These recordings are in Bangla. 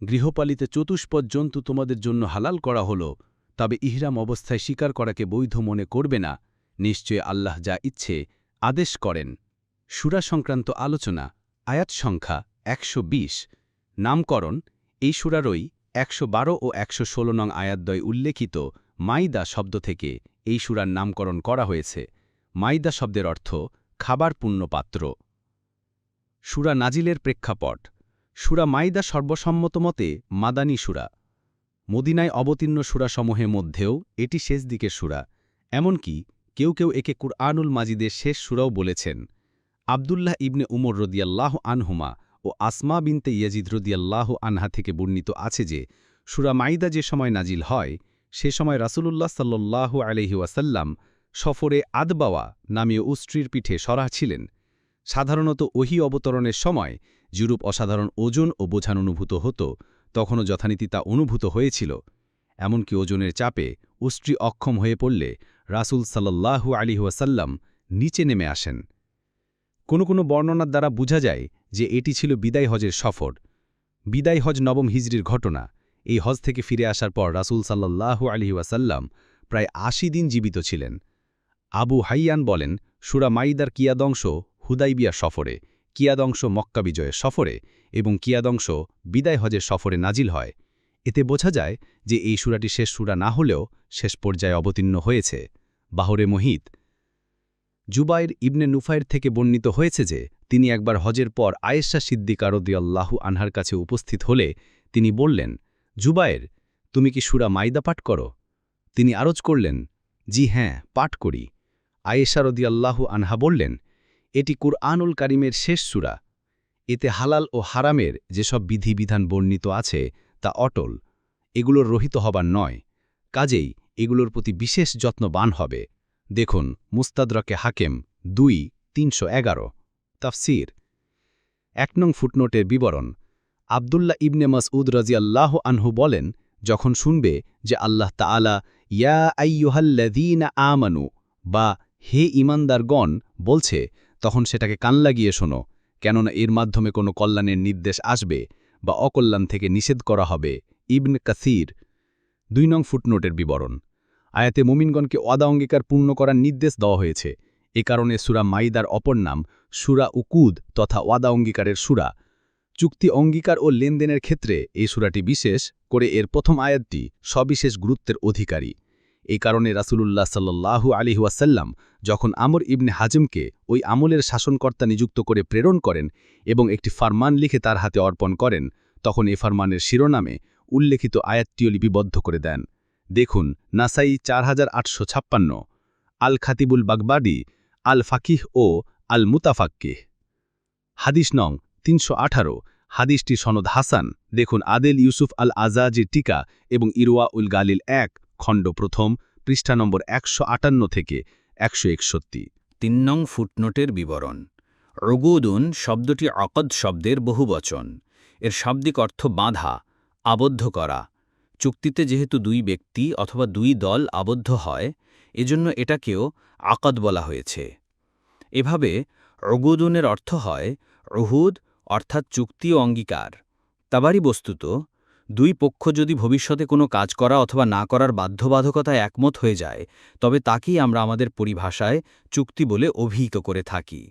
গৃহপালিত চতুষ্পদ জন্তু তোমাদের জন্য হালাল করা হল, তবে ইহরাম অবস্থায় স্বীকার করাকে বৈধ মনে করবে না, নিশ্চয় আল্লাহ যা ইচ্ছে আদেশ করেন। সুরা সংক্রান্ত আলোচনা, আয়াত সংখ্যা একশো বিশ, নামকরণ, এই সুরারই একশো বারো ও একশো ষোল নং আয়াতদ্বয় উল্লেখিত মাইদা শব্দ থেকে এই সুরার নামকরণ করা হয়েছে। মাইদা শব্দের অর্থ খাবার পূর্ণ পাত্র। সুরা নাজিলের প্রেক্ষাপট সুরা মাইদা সর্বসম্মত মতে মাদানী সুরা। মদিনায় অবতীর্ণ সুরাসমূহের মধ্যেও এটি শেষ দিকের সুরা। এমনকি কেউ কেউ একে কুরআনুল মাজিদের শেষ সুরাও বলেছেন। আবদুল্লাহ ইবনে উমর রদিয়াল্লাহ আনহুমা ও আসমা বিনতে ইয়াজিদ রদিয়াল্লাহ আনহা থেকে বর্ণিত আছে যে, সুরা মাইদা যে সময় নাজিল হয়, সে সময় রাসূলুল্লাহ সাল্লাল্লাহু আলহি ওয়াসাল্লাম সফরে আদবাওয়া নামীয় উস্ট্রির পিঠে সরাহ ছিলেন। সাধারণত ওহি অবতরণের সময় যেরূপ অসাধারণ ওজন ও বোঝান অনুভূত হতো, তখনও যথানীতি তা অনুভূত হয়েছিল। এমনকি ওজনের চাপে উষ্ট্রি অক্ষম হয়ে পড়লে রাসুল সাল্লাল্লাহু আলিহাসাল্লাম নিচে নেমে আসেন। কোনো কোনো বর্ণনার দ্বারা বোঝা যায় যে এটি ছিল বিদায় হজের সফর। বিদায় হজ নবম হিজরির ঘটনা। এই হজ থেকে ফিরে আসার পর রাসুল সাল্লাল্লাহু আলিহাসাল্লাম প্রায় আশি দিন জীবিত ছিলেন। আবু হাইয়ান বলেন, সুরা মাইদার কিয়াদংশ হুদাইবিয়া সফরে। কিয়াদংশ মক্কা বিজয়ের সফরে এবং কিয়াদংশ বিদায় হজের সফরে নাজিল হয়। এতে বোঝা যায় যে এই সুরাটি শেষ সুরা না হলেও শেষ পর্যায়ে অবতীর্ণ হয়েছে। বাহরে মোহিত জুবাইর ইবনে নুফাইর থেকে বর্ণিত হয়েছে যে তিনি একবার হজের পর আয়েশা সিদ্দিকা রদিয়াল্লাহু আনহার কাছে উপস্থিত হলে তিনি বললেন জুবায়ের তুমি কি সুরা মাইদা পাঠ করো? তিনি আরজ করলেন, জি হ্যাঁ পাঠ করি। আয়েশা রদিয়াল্লাহু আনহা বললেন এটি কুরআনুল কারিমের শেষ সুরা। এতে হালাল ও হারামের যেসব বিধিবিধান বর্ণিত আছে, তা অটল। এগুলোর রহিত হবার নয়। কাজেই এগুলোর প্রতি বিশেষ যত্নবান হবে। দেখুন, মুস্তাদরকে হাকেম দুই তিনশো এগারো। তাফসির। এক নং ফুটনোটের বিবরণ। আবদুল্লাহ ইবনে মাসউদ রাজিয়াল্লাহ আনহু বলেন, যখন শুনবে যে আল্লাহ তাআলা, ইয়া আইয়ুহাল্লাযীনা আমানু বা হে ইমানদারগণ বলছে তখন সেটাকে কান লাগিয়ে শোনো, কেননা এর মাধ্যমে কোনো কল্যাণের নির্দেশ আসবে বা অকল্যাণ থেকে নিষেধ করা হবে। ইবন কাসির, দুই নং ফুটনোটের বিবরণ। আয়াতে মুমিনগণকে ওয়াদা অঙ্গীকার পূর্ণ করার নির্দেশ দেওয়া হয়েছে। এ কারণে সুরা মাইদার অপর নাম, সুরা উকুদ তথা ওয়াদা অঙ্গীকারের সুরা। চুক্তি অঙ্গীকার ও লেনদেনের ক্ষেত্রে এই সুরাটি বিশেষ করে এর প্রথম আয়াতটি সবিশেষ গুরুত্বের অধিকারী। এই কারণে রাসুলুল্লাহ সাল্লাহু আলিহাসাল্লাম যখন আমর ইবনে হাজিমকে ওই আমলের শাসনকর্তা নিযুক্ত করে প্রেরণ করেন এবং একটি ফারমান লিখে তার হাতে অর্পণ করেন, তখন এ ফারমানের শিরোনামে উল্লেখিত আয়াতটিও লিপিবদ্ধ করে দেন। দেখুন, নাসাই চার হাজার আটশো ছাপ্পান্ন আল খাতিবুল বাগবাডি আল ফাকিহ ও আল মুতাফাক্কিহ হাদিস নং তিনশো আঠারো হাদিসটি সনদ হাসান। দেখুন, আদেল ইউসুফ আল আজাজির টিকা এবং ইরোয়া উল গালিল এক খণ্ড প্রথম, পৃষ্ঠা নম্বর একশো আটান্ন থেকে একশো একষট্টি। তিন নং ফুটনোটের বিবরণ। রগুদুন শব্দটি অকদ শব্দের বহুবচন। এর শাব্দিক অর্থ বাঁধা, আবদ্ধ করা। চুক্তিতে যেহেতু দুই ব্যক্তি অথবা দুই দল আবদ্ধ হয়, এজন্য এটাকেও আকদ বলা হয়েছে। এভাবে রগুদুনের অর্থ হয় রহুদ অর্থাৎ চুক্তি ও অঙ্গীকার। তাবারই বস্তুত দুই পক্ষ যদি ভবিষ্যতে কোনো কাজ করা অথবা না করার বাধ্যবাধকতায় একমত হয়ে যায়, তবে তাকেই আমরা আমাদের পরিভাষায় চুক্তি বলে অভিহিত করে থাকি।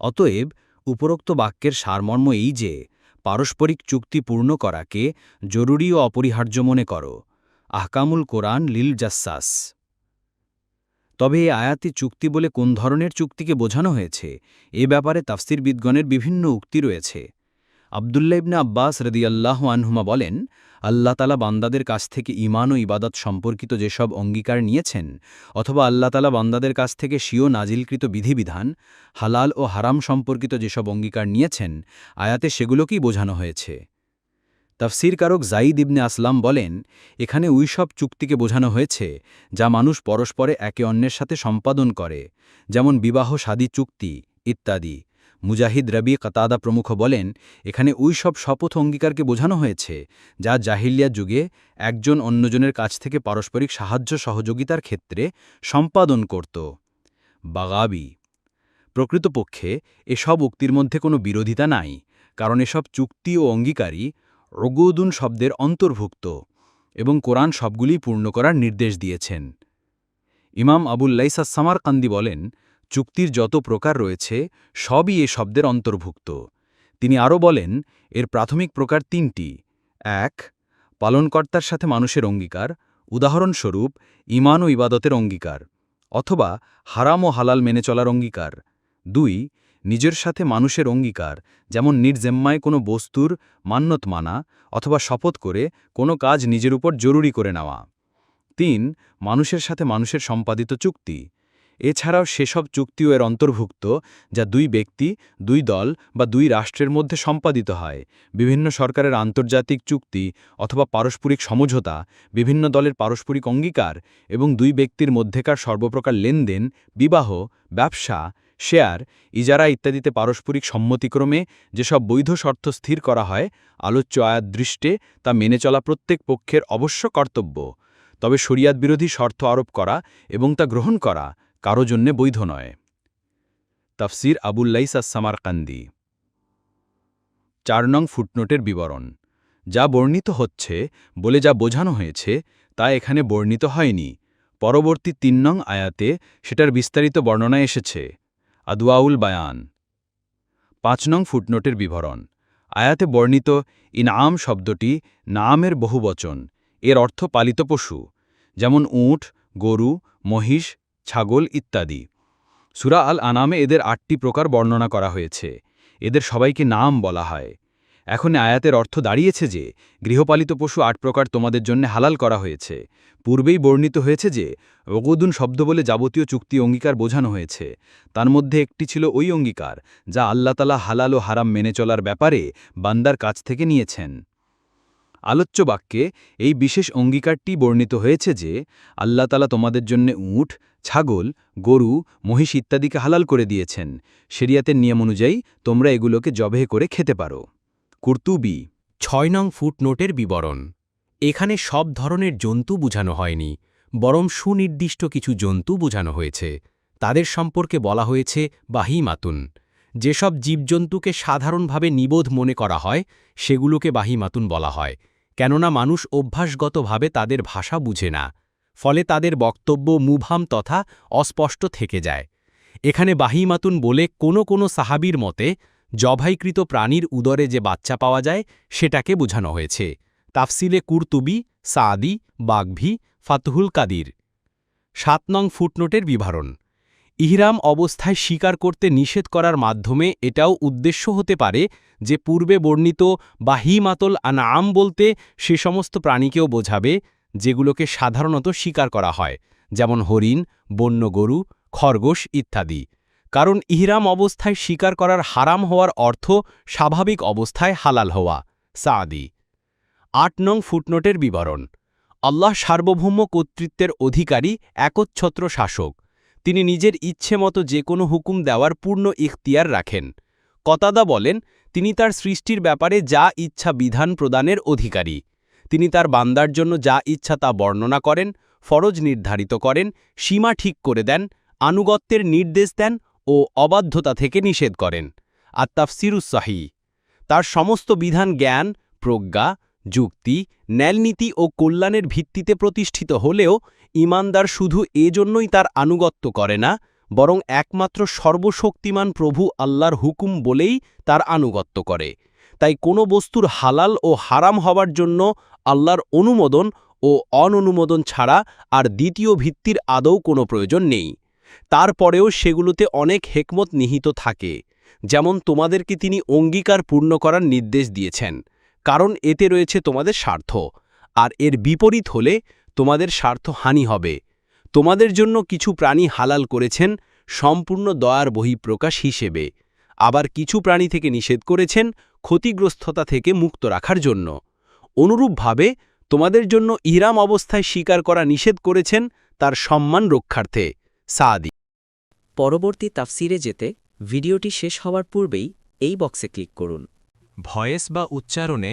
অতএব উপরোক্ত বাক্যের সারমর্ম এই যে, পারস্পরিক চুক্তি পূর্ণ করাকে জরুরি ও অপরিহার্য মনে করো। আহকামুল কোরআন লিল জাসাস। তবে এই আয়াতি চুক্তি বলে কোন ধরনের চুক্তিকে বোঝানো হয়েছে? এ ব্যাপারে তাফসিরবিদগণের বিভিন্ন উক্তি রয়েছে। আবদুল্লা ইবনে আব্বাস রদিয়াল্লাহ আনহুমা বলেন, আল্লাহ তালা বান্দাদের কাছ থেকে ইমান ও ইবাদত সম্পর্কিত যেসব অঙ্গীকার নিয়েছেন, অথবা আল্লাহ তালা বান্দাদের কাছ থেকে স্বীয় নাজিলকৃত বিধিবিধান, হালাল ও হারাম সম্পর্কিত যেসব অঙ্গীকার নিয়েছেন, আয়াতে সেগুলোকেই বোঝানো হয়েছে। তাফসিরকারক জাইদ ইবনে আসলাম বলেন, এখানে ওই সব চুক্তিকে বোঝানো হয়েছে যা মানুষ পরস্পরে একে অন্যের সাথে সম্পাদন করে, যেমন বিবাহ সাদী চুক্তি, ইত্যাদি। মুজাহিদ রবি কাতাদা প্রমুখ বলেন, এখানে ওই সব শপথ অঙ্গীকারকে বোঝানো হয়েছে, যা জাহিলিয়া যুগে একজন অন্যজনের কাছ থেকে পারস্পরিক সাহায্য সহযোগিতার ক্ষেত্রে সম্পাদন করত। বাগাবি, প্রকৃতপক্ষে, এসব উক্তির মধ্যে কোনো বিরোধিতা নাই, কারণ এসব চুক্তি ও অঙ্গীকারী রগুদুন শব্দের অন্তর্ভুক্ত এবং কোরআন সবগুলি পূর্ণ করার নির্দেশ দিয়েছেন। ইমাম আবুল্লাইসা সামার কান্দি বলেন চুক্তির যত প্রকার রয়েছে, সবই এ শব্দের অন্তর্ভুক্ত। তিনি আরও বলেন, এর প্রাথমিক প্রকার তিনটি। এক, পালনকর্তার সাথে মানুষের অঙ্গীকার, উদাহরণস্বরূপ ইমান ও ইবাদতের অঙ্গীকার, অথবা হারাম ও হালাল মেনে চলার অঙ্গীকার। দুই, নিজের সাথে মানুষের অঙ্গীকার, যেমন নির্জেম্মায় কোনো বস্তুর মান্যত মানা, অথবা শপথ করে কোনো কাজ নিজের উপর জরুরি করে নেওয়া। তিন, মানুষের সাথে মানুষের সম্পাদিত চুক্তি এছাড়াও সেসব চুক্তিও এর অন্তর্ভুক্ত, যা দুই ব্যক্তি, দুই দল বা দুই রাষ্ট্রের মধ্যে সম্পাদিত হয়। বিভিন্ন সরকারের আন্তর্জাতিক চুক্তি অথবা পারস্পরিক সমঝোতা, বিভিন্ন দলের পারস্পরিক অঙ্গীকার এবং দুই ব্যক্তির মধ্যেকার সর্বপ্রকার লেনদেন, বিবাহ, ব্যবসা, শেয়ার, ইজারা ইত্যাদিতে পারস্পরিক সম্মতিক্রমে যেসব বৈধ শর্ত স্থির করা হয়, আলোচ্য আয়াত দৃষ্টে তা মেনে চলা প্রত্যেক পক্ষের অবশ্য কর্তব্য। তবে শরিয়াত বিরোধী শর্ত আরোপ করা এবং তা গ্রহণ করা কারও জন্যে বৈধ নয়। তাফসির আবুল্লাইস সামারকান্দি। চার নং ফুটনোটের বিবরণ। যা বর্ণিত হচ্ছে, বলে যা বোঝানো হয়েছে, তা এখানে বর্ণিত হয়নি। পরবর্তী তিন নং আয়াতে সেটার বিস্তারিত বর্ণনা এসেছে। আদুয়াউল বায়ান। পাঁচ নং ফুটনোটের বিবরণ। আয়াতে বর্ণিত, ইনআম শব্দটি নামের বহুবচন, এর অর্থ পালিত পশু। যেমন উট, গরু, মহিষ ছাগল ইত্যাদি। সুরা আল আনামে এদের আটটি প্রকার বর্ণনা করা হয়েছে। এদের সবাইকে নাম বলা হয়। এখন আয়াতের অর্থ দাঁড়িয়েছে যে, গৃহপালিত পশু আট প্রকার তোমাদের জন্য হালাল করা হয়েছে। পূর্বেই বর্ণিত হয়েছে যে অগদুন শব্দ বলে যাবতীয় চুক্তি অঙ্গীকার বোঝানো হয়েছে। তার মধ্যে একটি ছিল ওই অঙ্গীকার, যা আল্লাতালা হালাল ও হারাম মেনে চলার ব্যাপারে বান্দার কাছ থেকে নিয়েছেন। আলোচ্য বাক্যে এই বিশেষ অঙ্গীকারটি বর্ণিত হয়েছে যে, আল্লাহ আল্লাতালা তোমাদের জন্য উঠ ছাগল, গরু, মহিষ ইত্যাদিকে হালাল করে দিয়েছেন। শরিয়াতের নিয়ম অনুযায়ী তোমরা এগুলোকে জবে করে খেতে পারো। কুর্তুবি, ছয় নং ফুটনোটের বিবরণ। এখানে সব ধরনের জন্তু বুঝানো হয়নি, বরং সুনির্দিষ্ট কিছু জন্তু বোঝানো হয়েছে। তাদের সম্পর্কে বলা হয়েছে বাহিমাতুন। যেসব জীবজন্তুকে সাধারণভাবে নিবোধ মনে করা হয়, সেগুলোকে বাহিমাতুন বলা হয়, কেননা মানুষ অভ্যাসগতভাবে তাদের ভাষা বুঝে না, ফলে তাদের বক্তব্য মুভাম তথা অস্পষ্ট থেকে যায়। এখানে বাহিমাতুন বলে কোনো কোনো সাহাবির মতে জভাইকৃত প্রাণীর উদরে যে বাচ্চা পাওয়া যায়, সেটাকে বোঝানো হয়েছে। তাফসিলে কুর্তুবি, সাদি, বাগভি, ফাতহুল কাদির। সাত নং ফুটনোটের বিবরণ। ইহরাম অবস্থায় স্বীকার করতে নিষেধ করার মাধ্যমে এটাও উদ্দেশ্য হতে পারে যে পূর্বে বর্ণিত বা বাহিমাতল আনাম বলতে সে সমস্ত প্রাণীকেও বোঝাবে, যেগুলোকে সাধারণত স্বীকার করা হয়, যেমন হরিণ, বন্য গরু, খরগোশ ইত্যাদি। কারণ ইহরাম অবস্থায় স্বীকার করার হারাম হওয়ার অর্থ স্বাভাবিক অবস্থায় হালাল হওয়া সাদি আট নং ফুটনোটের বিবরণ। আল্লাহ সার্বভৌম কর্তৃত্বের অধিকারী, একচ্ছত্র শাসক। তিনি নিজের ইচ্ছে মতো যে কোনো হুকুম দেওয়ার পূর্ণ ইখতিয়ার রাখেন। কতাদা বলেন, তিনি তার সৃষ্টির ব্যাপারে যা ইচ্ছা বিধান প্রদানের অধিকারী। তিনি তার বান্দার জন্য যা ইচ্ছা তা বর্ণনা করেন, ফরজ নির্ধারিত করেন, সীমা ঠিক করে দেন, আনুগত্যের নির্দেশ দেন ও অবাধ্যতা থেকে নিষেধ করেন। আর তাফসিরুসাহি তার সমস্ত বিধান জ্ঞান, প্রজ্ঞা, যুক্তি ন্যালনীতি ও কল্যাণের ভিত্তিতে প্রতিষ্ঠিত হলেও ইমানদার শুধু এজন্যই তার আনুগত্য করে না, বরং একমাত্র সর্বশক্তিমান প্রভু আল্লাহর হুকুম বলেই তার আনুগত্য করে। তাই কোনো বস্তুর হালাল ও হারাম হওয়ার জন্য আল্লাহর অনুমোদন ও অননুমোদন ছাড়া আর দ্বিতীয় ভিত্তির আদৌ কোনো প্রয়োজন নেই। তারপরেও সেগুলোতে অনেক হেকমত নিহিত থাকে, যেমন তোমাদেরকে তিনি অঙ্গীকার পূর্ণ করার নির্দেশ দিয়েছেন, কারণ এতে রয়েছে তোমাদের স্বার্থ, আর এর বিপরীত হলে তোমাদের স্বার্থ হানি হবে। তোমাদের জন্য কিছু প্রাণী হালাল করেছেন সম্পূর্ণ দয়ার বহিঃপ্রকাশ হিসেবে। আবার কিছু প্রাণী থেকে নিষেধ করেছেন ক্ষতিগ্রস্ততা থেকে মুক্ত রাখার জন্য। অনুরূপভাবে তোমাদের জন্য ইহরাম অবস্থায় স্বীকার করা নিষেধ করেছেন তার সম্মান রক্ষার্থে। সাদি। পরবর্তী তাফসিরে যেতে ভিডিওটি শেষ হওয়ার পূর্বেই এই বক্সে ক্লিক করুন। ভয়েস বা উচ্চারণে